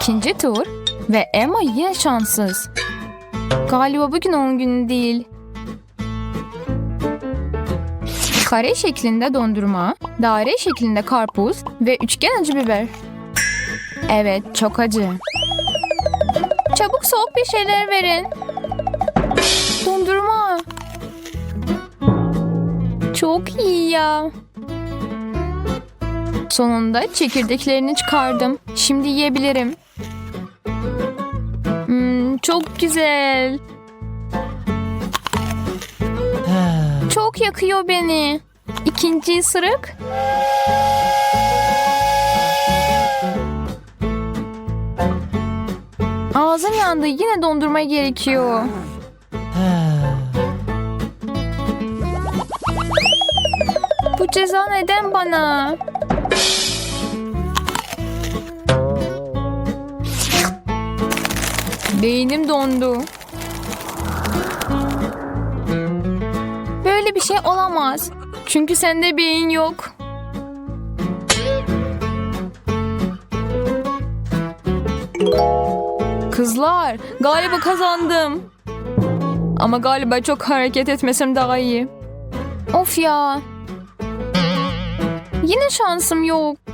İkinci tur ve Emma yine şanssız. Galiba bugün onun günü değil. Kare şeklinde dondurma, daire şeklinde karpuz ve üçgen acı biber. Evet, çok acı. Çabuk soğuk bir şeyler verin. Dondurma. Çok iyi ya. Sonunda çekirdeklerini çıkardım. Şimdi yiyebilirim. Hmm, çok güzel. Çok yakıyor beni. İkinci ısırık. Ağzım yandı. Yine dondurma gerekiyor. Bu ceza neden bana? Beynim dondu. Böyle bir şey olamaz. Çünkü sende beyin yok. Kızlar, galiba kazandım. Ama galiba çok hareket etmesem daha iyi. Of ya. Yine şansım yok.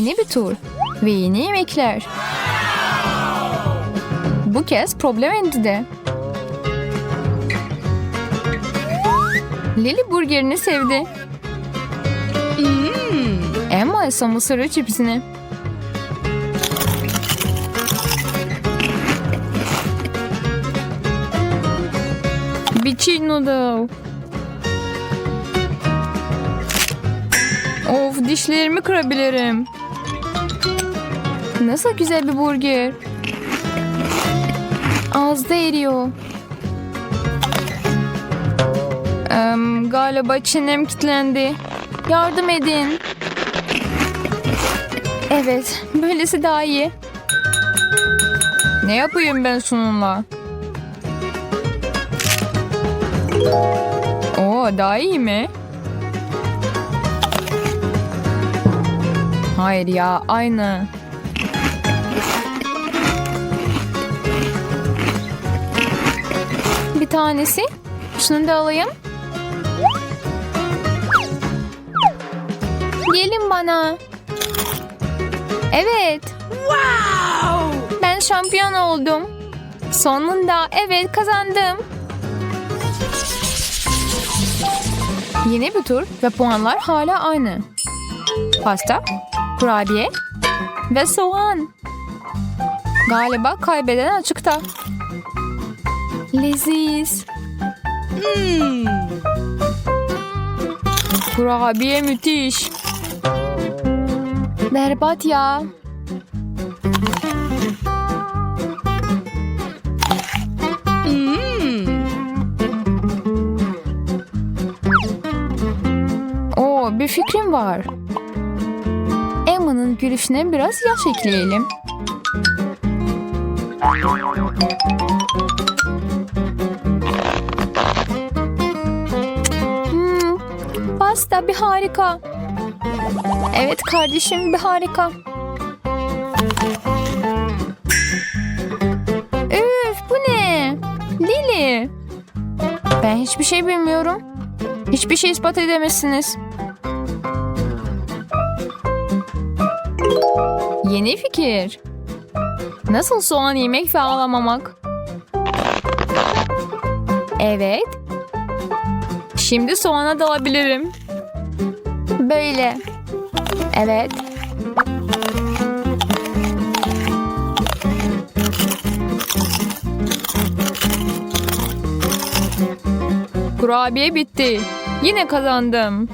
Yeni bir tur ve yeni yemekler. Bu kez problem Andy'de. Lily burgerini sevdi. Emma ise mısırı çipsini. Biçi noodle. Of dişlerimi kırabilirim. Nasıl güzel bir burger. Ağızda eriyor. Em, galiba çenem kilitlendi. Yardım edin. Evet, böylesi daha iyi. Ne yapayım ben sunumla? Oo, daha iyi mi? Hayır ya, aynı. Tanesi. Şunu da alayım. Gelin bana. Evet. Ben şampiyon oldum. Sonunda evet kazandım. Yeni bir tur ve puanlar hala aynı. Pasta, kurabiye ve soğan. Galiba kaybeden açıkta. Leziz. Kurabiye müthiş. Berbat ya. Oo, bir fikrim var. Emma'nın gülüşüne biraz yaş ekleyelim. Pasta bir harika. Evet kardeşim bir harika. Üf bu ne? Lili. Ben hiçbir şey bilmiyorum. Hiçbir şey ispat edemezsiniz. Yeni fikir. Nasıl soğan yemek ve ağlamamak? Evet. Şimdi soğana dalabilirim. Böyle. Evet. Kurabiye bitti. Yine kazandım.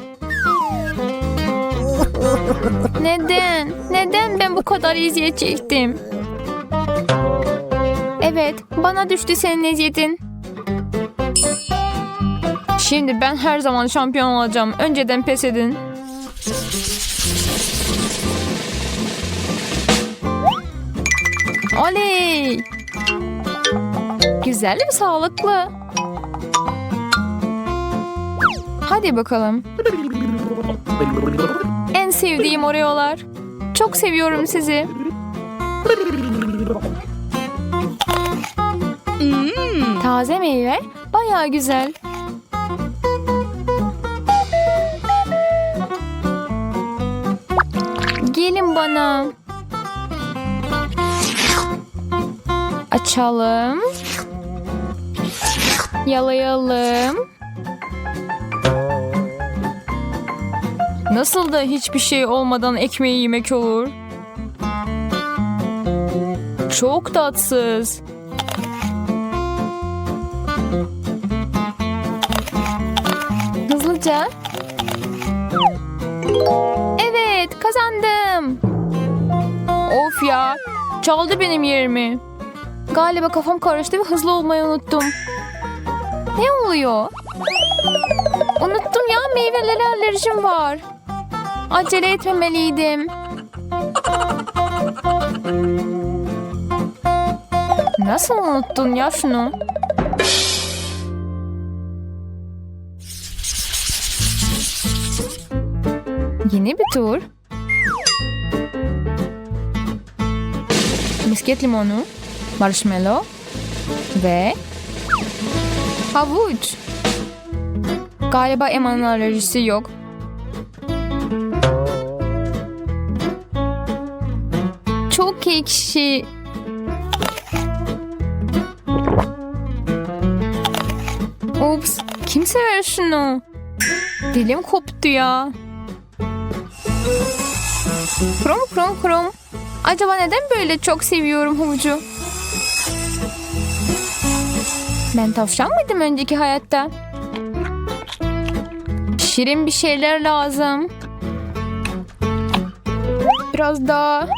Neden? Neden ben bu kadar eziyet çektim? Evet, bana düştü senin eziyetin. Şimdi ben her zaman şampiyon olacağım. Önceden pes edin. Oley! Güzel ve sağlıklı. Hadi bakalım. En sevdiğim Oreo'lar. Çok seviyorum sizi. Taze meyve bayağı güzel. Gelin bana. Açalım. Yalayalım. Nasıl da hiçbir şey olmadan ekmeği yemek olur? Çok tatsız. Of ya, çaldı benim yerimi. Galiba kafam karıştı ve hızlı olmayı unuttum. Ne oluyor? Unuttum ya meyvelere alerjim var. Acele etmemeliydim. Nasıl unuttun ya şunu? Yeni bir tur. Misket limonu, marshmallow ve havuç. Galiba Emma'nın alerjisi yok. Çok ekşi. Ups, kim sever şunu? Dilim koptu ya. Krom krom krom. Acaba neden böyle çok seviyorum havucu? Ben tavşan mıydım önceki hayatta? Şirin bir şeyler lazım. Biraz daha.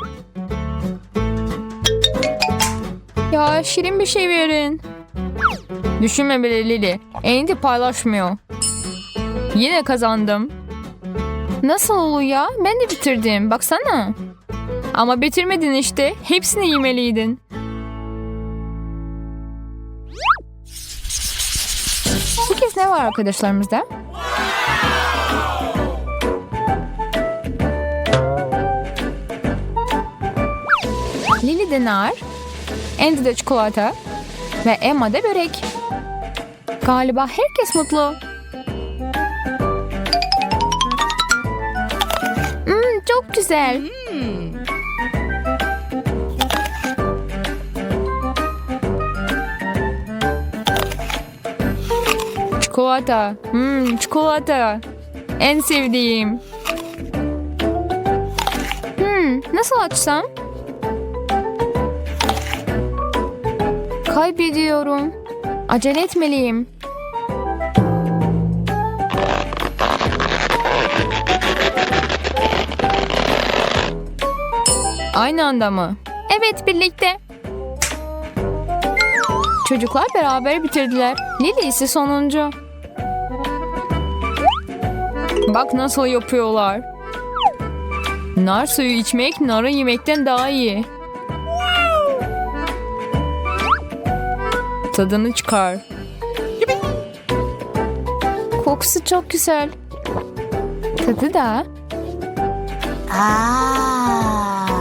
Ya şirin bir şey verin. Düşünme bile Lili. Andy paylaşmıyor. Yine kazandım. Nasıl oluyor ya? Ben de bitirdim. Baksana. Ama bitirmedin işte. Hepsini yemeliydin. Bu kez ne var arkadaşlarımızda? Lily de nar, Andy de çikolata ve Emma da börek. Galiba herkes mutlu. Hmm, çok güzel. Çikolata. Hmm, çikolata. En sevdiğim. Hmm, nasıl açsam? Kaybediyorum. Acele etmeliyim. Aynı anda mı? Evet, birlikte. Çocuklar beraber bitirdiler. Lily ise sonuncu. Bak nasıl yapıyorlar. Nar suyu içmek narı yemekten daha iyi. Tadını çıkar. Kokusu çok güzel. Tadı da.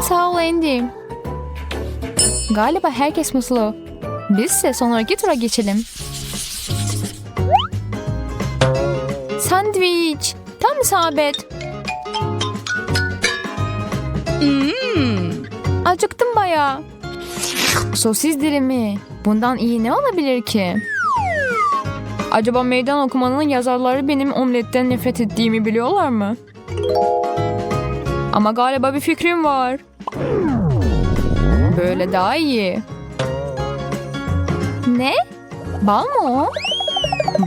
Sağ ol Andy. Galiba herkes mutlu. Bizse sonraki tura geçelim. Sandviç. Tam isabet. Acıktım bayağı. Sosis dilimi. Bundan iyi ne olabilir ki? Acaba meydan okumanın yazarları benim omletten nefret ettiğimi biliyorlar mı? Ama galiba bir fikrim var. Böyle daha iyi. Ne? Bal mı o?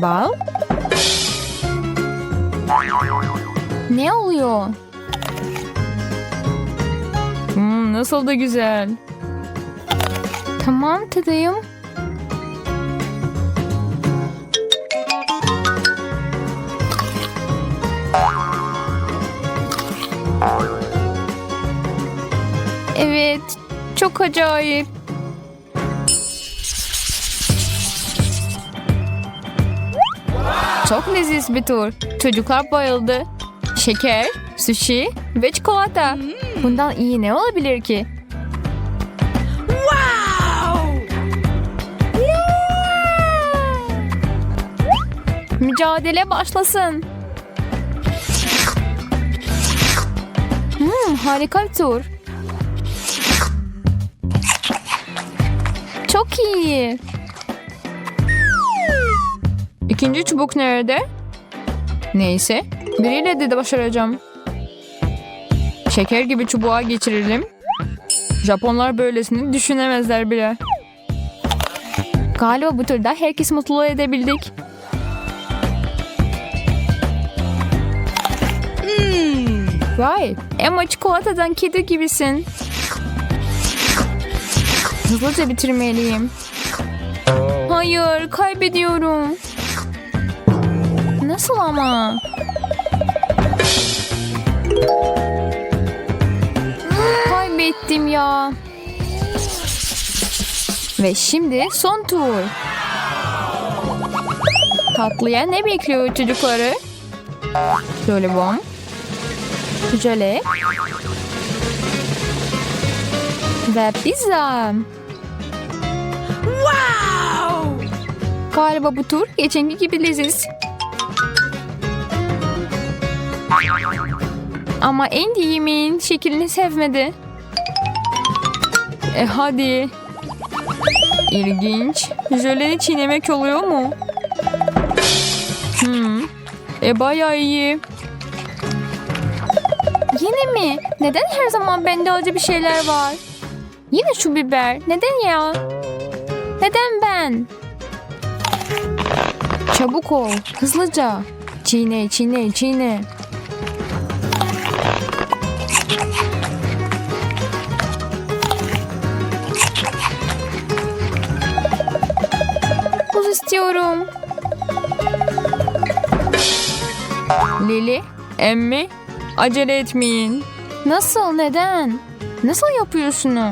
Bal? Ne oluyor? Hmm, nasıl da güzel. Tamam tadayım. Evet, çok acayip. Çok leziz bir tur. Çocuklar bayıldı. Şeker, sushi ve çikolata. Bundan iyi ne olabilir ki? Mücadele başlasın. Hmm, harika bir tur. Çok iyi. İkinci çubuk nerede? Neyse. Biriyle de başaracağım. Şeker gibi çubuğa geçirelim. Japonlar böylesini düşünemezler bile. Galiba bu turda herkes mutlu edebildik. Vay, Emma çikolatadan kedi gibisin. Hızlıca bitirmeliyim. Hayır, kaybediyorum. Nasıl ama? Kaybettim ya. Ve şimdi son tur. Tatlıya ne bekliyor çocukları? Şöyle bom. Jöle. Ve pizza. Galiba bu tur geçenki gibi leziz. Ama Andy yemeğin şeklini sevmedi. E hadi. İlginç. Jöleni çiğnemek oluyor mu? Hmm. E bayağı iyi. Yine mi? Neden her zaman bende acı bir şeyler var? Yine şu biber. Neden ya? Neden ben? Çabuk ol. Hızlıca. Çiğne, çiğne, çiğne. İstiyorum. Lili, emmi, acele etmeyin. Nasıl, neden? Nasıl yapıyorsun o?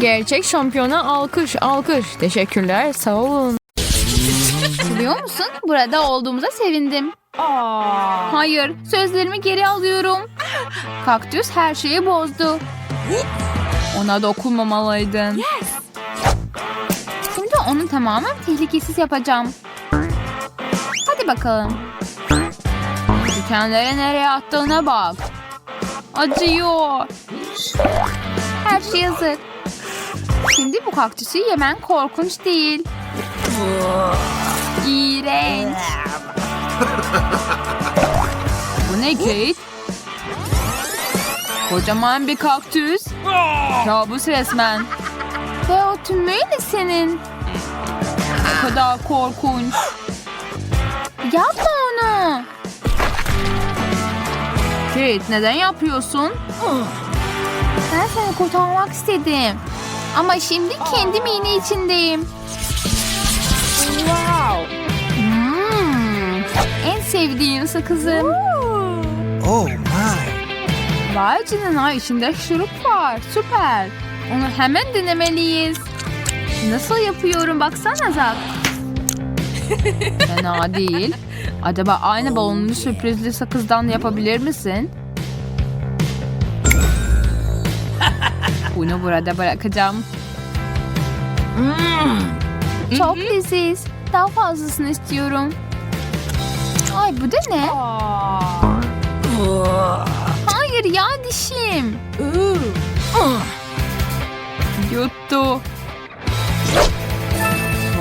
Gerçek şampiyona alkış, alkış. Teşekkürler, sağ olun. Biliyor musun? Burada olduğumuza sevindim. Hayır, sözlerimi geri alıyorum. Kaktüs her şeyi bozdu. Ona dokunmamalıydın. Şimdi onu tamamen tehlikesiz yapacağım. Hadi bakalım. Dikenleri nereye attığına bak. Acıyor. Her şey hazır. Şimdi bu kaktüsü yemen korkunç değil. İğrenç. Bu ne Kate? Kocaman bir kaktüs. Kabus resmen. Ve o tümüyle senin. Ne kadar korkunç. Yapma onu. Kate neden yapıyorsun? Ben seni kurtarmak istedim. Ama şimdi kendim iğne içindeyim. Hmm, en sevdiğim sakızım. Oh my. Vay canına içinde şurup var. Süper. Onu hemen denemeliyiz. Nasıl yapıyorum baksana Zak. Fena değil. Acaba aynı balonlu sürprizli sakızdan yapabilir misin? Bunu burada bırakacağım. Çok leziz. Daha fazlasını istiyorum. Ay bu da ne? Hayır ya dişim. Yuttu.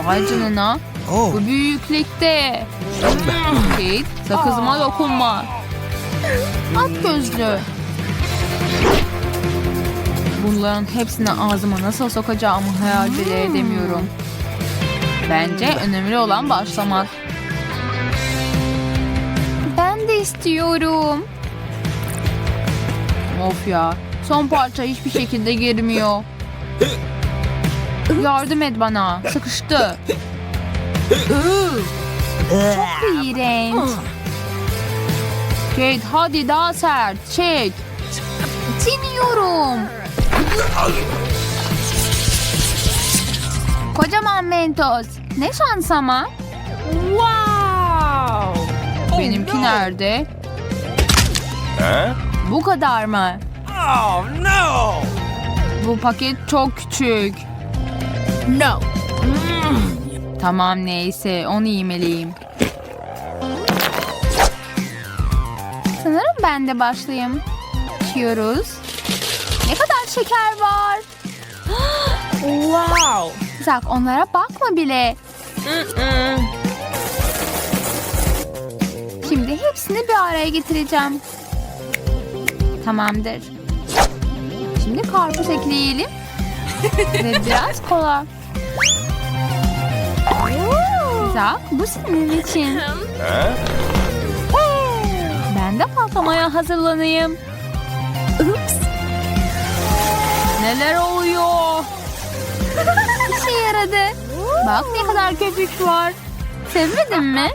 Vay canına. Oh, Bu büyüklükte. Kate sakızıma dokunma. At gözlü. Bunların hepsini ağzıma nasıl sokacağımı hayal bile edemiyorum. Bence önemli olan başlamak. Ben de istiyorum. Of ya. Son parça hiçbir şekilde girmiyor. Yardım et bana. Sıkıştı. Çok iğrenç. Kate hadi daha sert. Çek. Çiniyorum. Kocaman mentos. Ne şans ama. Wow! Benimki nerede? Bu kadar mı? Oh no! Bu paket çok küçük. No. Tamam neyse onu yemeliyim. Sanırım ben de başlayayım. İçiyoruz. Ne kadar şeker var. Wow! Zak onlara bakma bile. Şimdi hepsini bir araya getireceğim. Tamamdır. Şimdi karpuz ekleyelim. Ve biraz kola. Zak bu senin için. Ben de patlamaya hazırlanayım. Ups. Neler oluyor? İşe yaradı. Bak ne kadar köpük var. Sevmedin mi?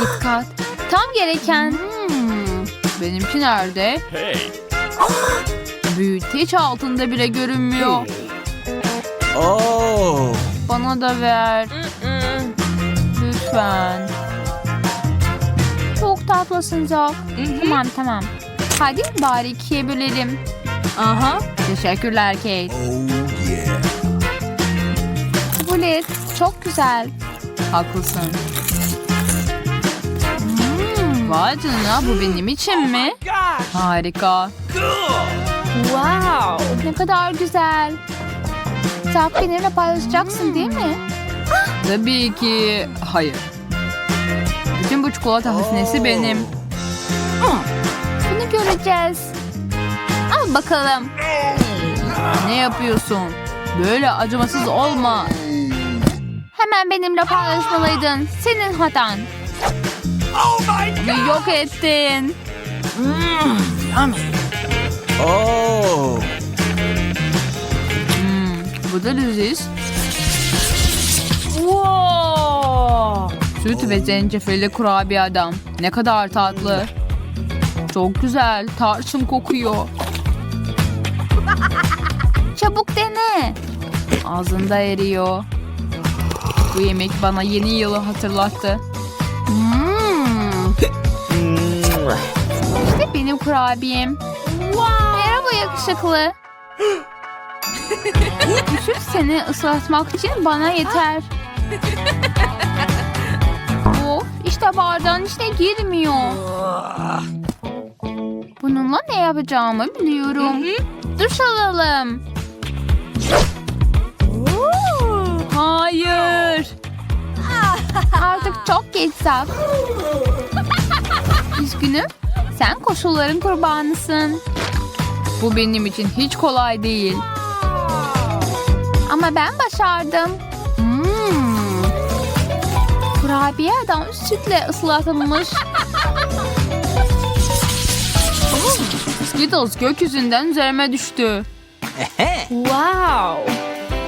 Dikkat. Tam gereken. Hmm, benimki nerede? Hey! Büyüteç altında bile görünmüyor. Oh! Bana da ver. Lütfen. Çok tatlısın Zok. Tamam tamam. Hadi bari ikiye bölelim. Aha. Teşekkürler Kate. Oh yeah! Bulet çok güzel. Haklısın. Hmm, vay canına bu benim için mi? Gosh! Harika. Wow! Ne kadar güzel. Sen benimle paylaşacaksın değil mi? Tabii ki hayır. Bütün bu çikolata hazinesi benim. Bunu göreceğiz. Al bakalım. Ne yapıyorsun? Böyle acımasız olma. Hemen benimle paylaşmalıydın. Senin hatan. Oh my god! Yok ettin. Oh! Hmm, bu da lüzis. Wow! Süt ve zencefilli kurabiye adam. Ne kadar tatlı. Çok güzel. Tarçın kokuyor. Çabuk dene. Ağzında eriyor. Bu yemek bana yeni yılı hatırlattı. İşte benim kurabiyem. Merhaba yakışıklı. Düşür seni ıslatmak için bana yeter. Of işte bardağın içine girmiyor. Bununla ne yapacağımı biliyorum. Duş alalım. Hayır. Artık çok geç sak. Üzgünüm. Sen koşulların kurbanısın. Bu benim için hiç kolay değil. Ama ben başardım. Hmm. Kurabiye adam sütle ıslatılmış. Skittles gökyüzünden üzerime düştü. Wow!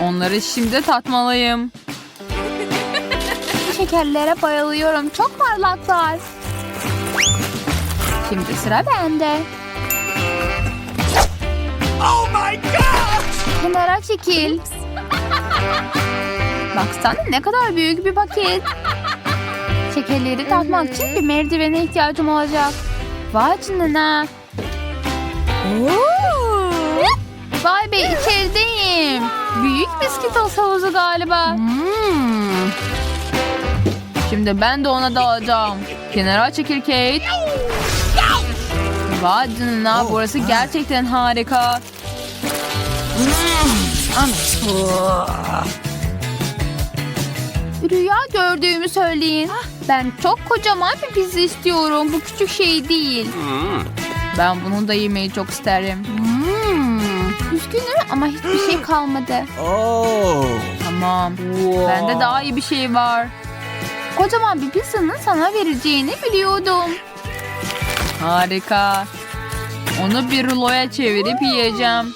Onları şimdi tatmalıyım. Şekerlere bayılıyorum. Çok parlaklar. Şimdi sıra bende. Oh my gosh! Kenara çekil. Baksana ne kadar büyük bir paket. Şekerleri tatmak için bir merdivene ihtiyacım olacak. Vay canına. Vay be içerideyim. Büyük Skittles havuzu galiba. Hmm. Şimdi ben de ona dalacağım. Kenara çekil Kate. Vay canına burası gerçekten harika. Rüya gördüğümü söyleyin. Ben çok kocaman bir pizza istiyorum. Bu küçük şey değil. Ben bunu da yemeyi çok isterim. Hmm. Üzgünüm ama hiçbir şey kalmadı. Oh! Tamam. Bende daha iyi bir şey var. Kocaman bir pizzanın sana vereceğini biliyordum. Harika. Onu bir ruloya çevirip yiyeceğim.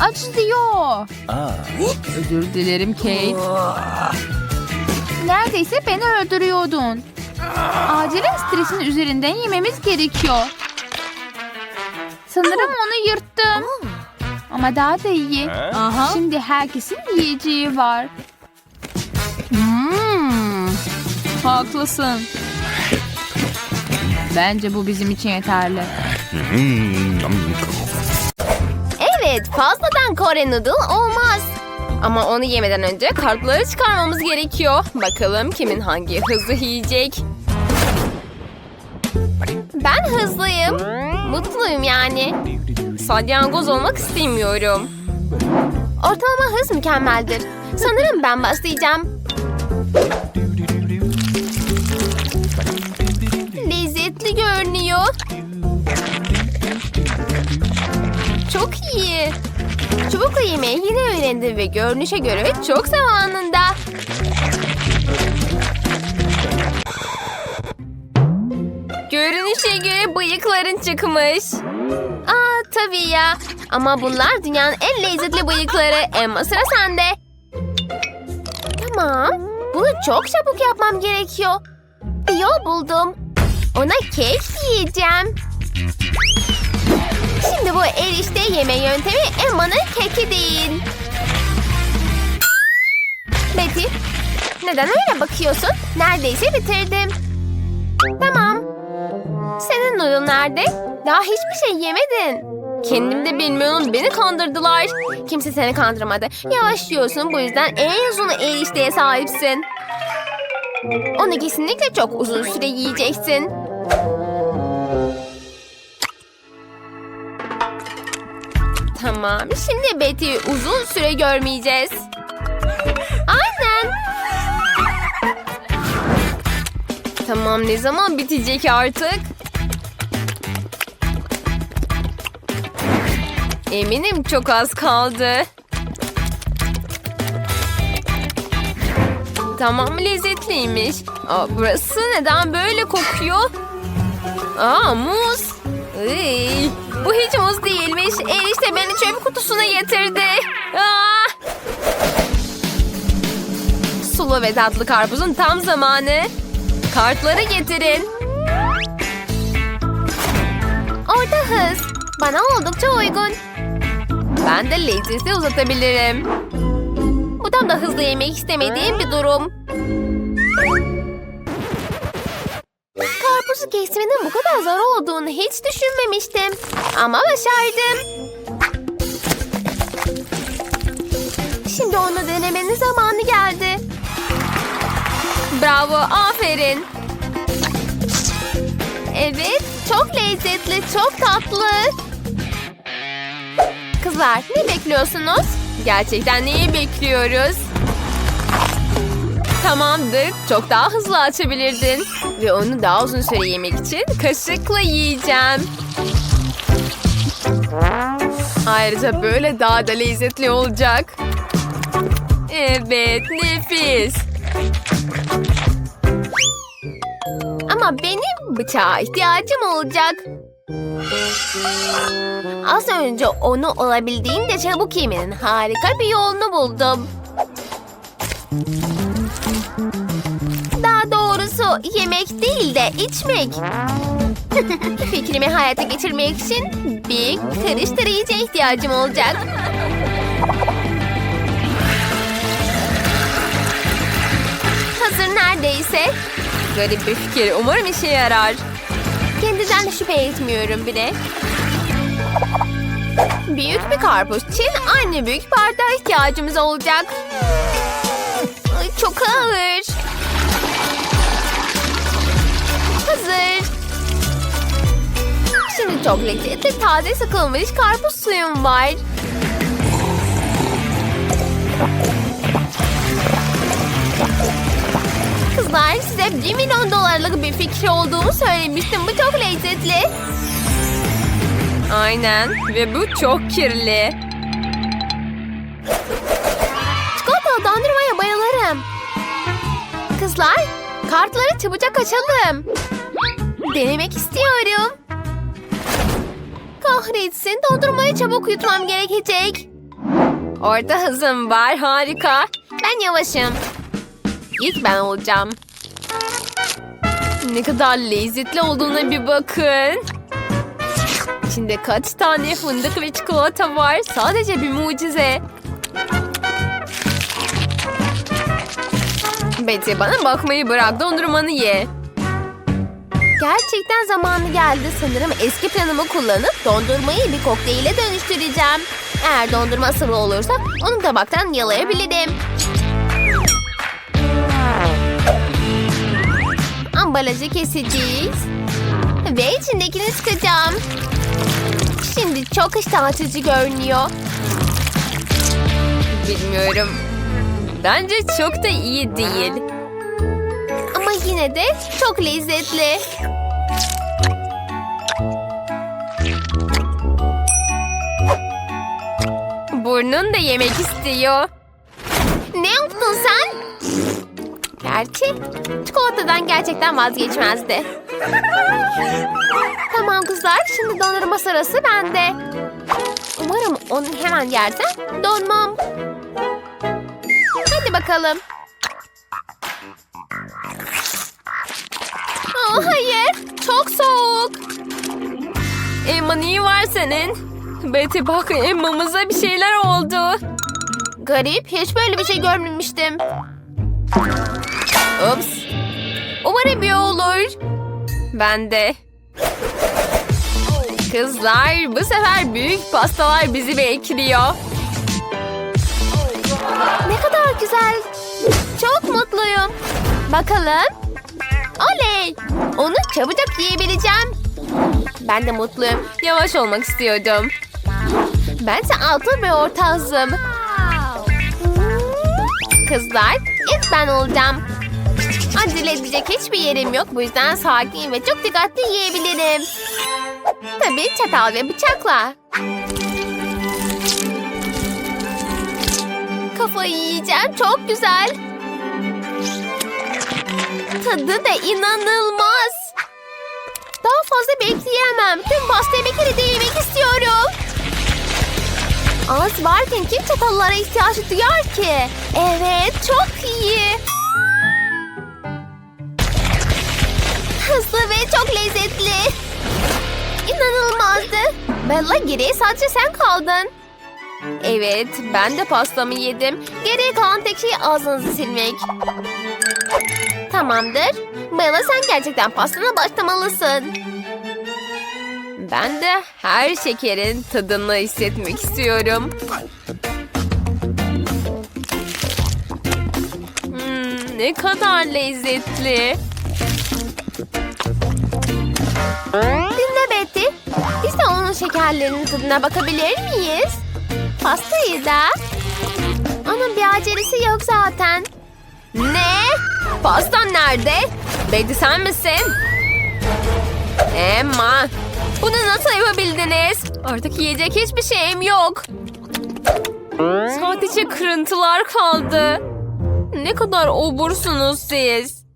Aç diyor. Ah! Özür dilerim Kate. Neredeyse beni öldürüyordun. Acilen stresin üzerinden yememiz gerekiyor. Sanırım onu yırttım. ama daha da iyi. Aha. Şimdi herkesin yiyeceği var. Hmm, haklısın. Bence bu bizim için yeterli. Evet, fazladan Kore noodle olmaz. Ama onu yemeden önce kartları çıkarmamız gerekiyor. Bakalım kimin hangi hızlı yiyecek. Ben hızlıyım. Mutluyum yani. Salyangoz olmak istemiyorum. Ortalama hız mükemmeldir. Sanırım ben başlayacağım. Görünüyor. Çok iyi. Çubukla yemeği yine öğrendim ve görünüşe göre çok zamanında. Görünüşe göre bıyıkların çıkmış. Aa tabii ya. Ama bunlar dünyanın en lezzetli bıyıkları. Emma sıra sende. Tamam. Bunu çok çabuk yapmam gerekiyor. Bir yol buldum. Ona kek yiyeceğim. Şimdi bu erişte yeme yöntemi Emma'nın keki değil. Betty, neden öyle bakıyorsun? Neredeyse bitirdim. Tamam. Senin noodle nerede? Daha hiçbir şey yemedin. Kendim de bilmiyorum beni kandırdılar. Kimse seni kandırmadı. Yavaş yiyorsun bu yüzden en uzun erişteye sahipsin. Onu kesinlikle çok uzun süre yiyeceksin. Tamam. Şimdi Betty uzun süre görmeyeceğiz. Aynen. Tamam ne zaman bitecek artık? Eminim çok az kaldı. Tamam lezzetliymiş. Aa, burası neden böyle kokuyor? Aa muz. Iy, bu hiç muz değilmiş. Erişte beni çöp kutusuna getirdi. Aa! Sulu ve tatlı karpuzun tam zamanı. Kartları getirin. Orada hız. Bana oldukça uygun. Ben de lezzeti uzatabilirim. Bu tam da hızlı yemek istemediğim bir durum. Karpuzu kesmenin bu kadar zor olduğunu hiç düşünmemiştim. Ama başardım. Şimdi onu denemenin zamanı geldi. Bravo, aferin. Evet, çok lezzetli, çok tatlı. Kızlar, ne bekliyorsunuz? Gerçekten neyi bekliyoruz? Tamamdır. Çok daha hızlı açabilirdin. Ve onu daha uzun süre yemek için kaşıkla yiyeceğim. Ayrıca böyle daha da lezzetli olacak. Evet, nefis. Ama benim bıçağa ihtiyacım olacak. Az önce onu olabildiğince çabuk yemenin harika bir yolunu buldum. Doğrusu yemek değil de içmek. Fikrimi hayata geçirmek için bir karıştırıcıya ihtiyacım olacak. Hazır neredeyse. Garip bir fikir. Umarım işe yarar. Kendiden şüphe etmiyorum bile. Büyük bir karpuz için aynı büyük bardağa ihtiyacımız olacak. Ay, çok ağır. Hazır. Şimdi çok lezzetli taze sıkılmış karpuz suyum var. Kızlar size 1 milyon dolarlık bir fikri olduğunu söylemiştim. Bu çok lezzetli. Aynen ve bu çok kirli. Çikolatalı dondurmaya bayılırım. Kızlar kartları çabucak açalım. Denemek istiyorum. Kahretsin dondurmayı çabuk yutmam gerekecek. Orada hızım var harika. Ben yavaşım. İlk ben olacağım. Ne kadar lezzetli olduğuna bir bakın. İçinde kaç tane fındık ve çikolata var? Sadece bir mucize. Betty bana bakmayı bırak dondurmanı ye. Gerçekten zamanı geldi. Sanırım eski planımı kullanıp dondurmayı bir kokteyle dönüştüreceğim. Eğer dondurma sıvı olursa onu tabaktan yalayabilirim. Ambalajı keseceğiz. Ve içindekini sıkacağım. Şimdi çok iştah görünüyor. Bilmiyorum. Bence çok da iyi değil. Ama yine de çok lezzetli. Burnun da yemek istiyor. Ne yaptın sen? Gerçi çikolatadan gerçekten vazgeçmezdi. tamam kızlar, şimdi dondurma sırası bende. Umarım onu hemen yersen donmam. Hadi bakalım. Hayır, çok soğuk. Emma neyi var senin? Betty bak Emma'mıza bir şeyler oldu. Garip, hiç böyle bir şey görmemiştim. Ups. Umarım iyi olur. Ben de. Kızlar, bu sefer büyük pastalar bizi bekliyor. Ne kadar güzel. Çok mutluyum. Bakalım. Oley! Çabucak yiyebileceğim. Ben de mutluyum. Yavaş olmak istiyordum. Bense altın ve orta hızım. Kızlar, ilk ben olacağım. Acele edecek hiçbir yerim yok. Bu yüzden sakin ve çok dikkatli yiyebilirim. Tabii çatal ve bıçakla. Kafayı yiyeceğim. Çok güzel. Tadı da inanılmaz. Fazla bekleyemem. Tüm pastayı bir kere de yemek istiyorum. Az varken kim çatallara ihtiyaç duyar ki? Evet, çok iyi. Hızlı ve çok lezzetli. İnanılmazdı. Bella geriye sadece sen kaldın. Evet, ben de pastamı yedim. Geriye kalan tek şey ağzınızı silmek. Tamamdır. Bella sen gerçekten pastana başlamalısın. Ben de her şekerin tadını hissetmek istiyorum. Hmm, ne kadar lezzetli. Dinle Betty. Biz de onun şekerlerinin tadına bakabilir miyiz? Pastayı da. Onun bir acelesi yok zaten. Ne? Pastan nerede? Betty sen misin? Emma. Bunu nasıl yapabildiniz? Artık yiyecek hiçbir şeyim yok. Sadece kırıntılar kaldı. Ne kadar obursunuz siz.